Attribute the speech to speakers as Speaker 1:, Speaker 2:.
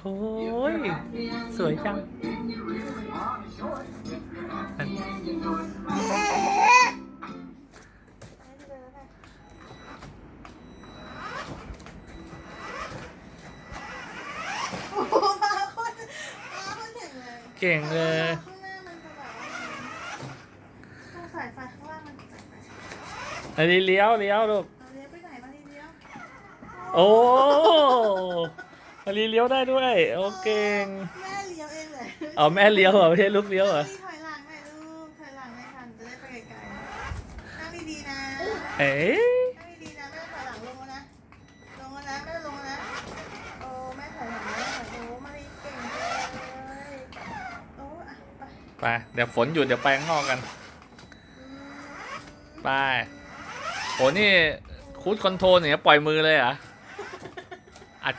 Speaker 1: โอ้ยสวยจังอัน
Speaker 2: โอ้โหมาโคตรมาโคตรเก่งเลย
Speaker 1: เก่งเลย
Speaker 2: ข้างหน้ามันจะแบบว่าต้องใส่ไฟข้างล่างมันใส่ไฟ
Speaker 1: อันนี้เลี้ยวเลี้ยวลูก
Speaker 2: เอาเลี้ยวไปไหนมาเลี้ยว
Speaker 1: โอ้ อันนี้เลี้ยวได้ด้วย โอเก่ง
Speaker 2: แม่เลี้ยวเองเลย
Speaker 1: เอาแม่เลี้ยวเหรอไม่ใช่ลูกเลี้ยวเหรอ
Speaker 2: ถอยหลังหน่อยลูกถอยหลังไม่ทันจะได้ไปไกลๆนั่งดีๆนะ
Speaker 1: เอ๊ะ
Speaker 2: นั่งดีๆนะแม่ถอยหลังลงแล้วนะลงแล้วนะแม่ลงแล้วนะโอ้แม่ถอยหลังแม่ถอยโอ้มารีเก่งเลยโอ้อะไป
Speaker 1: ไปเดี๋ยวฝนหยุดเดี๋ยวไปข้างนอกกัน
Speaker 2: อืม
Speaker 1: ไปโหนี่คูดคอนโทรลเนี่ยปล่อยมือเลยเหรอ อัจ